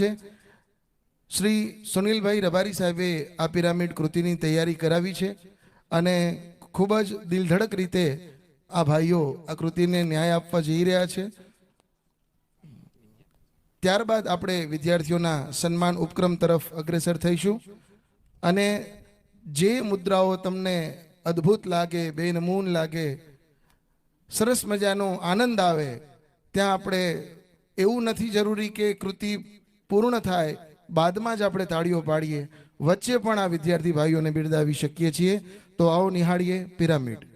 છે. શ્રી સુનિલભાઈ રબારી સાહેબે આ પિરામિડ કૃતિની તૈયારી કરાવી છે અને ખૂબ જ દિલધડક રીતે આ ભાઈઓ આ કૃતિને ન્યાય આપવા જઈ રહ્યા છે. ત્યારબાદ આપણે વિદ્યાર્થીઓના સન્માન ઉપક્રમ તરફ અગ્રેસર થઈશું અને જે મુદ્રાઓ તમને અદ્ભુત લાગે, બેનમૂન લાગે, સરસ મજાનો આનંદ આવે, ત્યાં આપણે એવું નથી જરૂરી કે કૃતિ પૂર્ણ થાય, બાદમાં જ આપણે તાળીઓ પાડીએ. વચ્ચે પણ આ વિદ્યાર્થી ભાઈઓને બિરદાવી શકીએ છીએ. તો આવો નિહાળીએ પિરામિડ.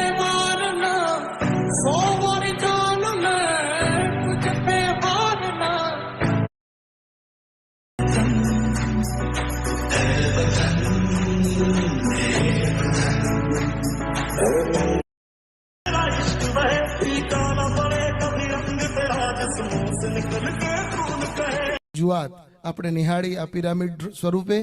રજૂઆત આપણે નિહાળી આ પિરામિડ સ્વરૂપે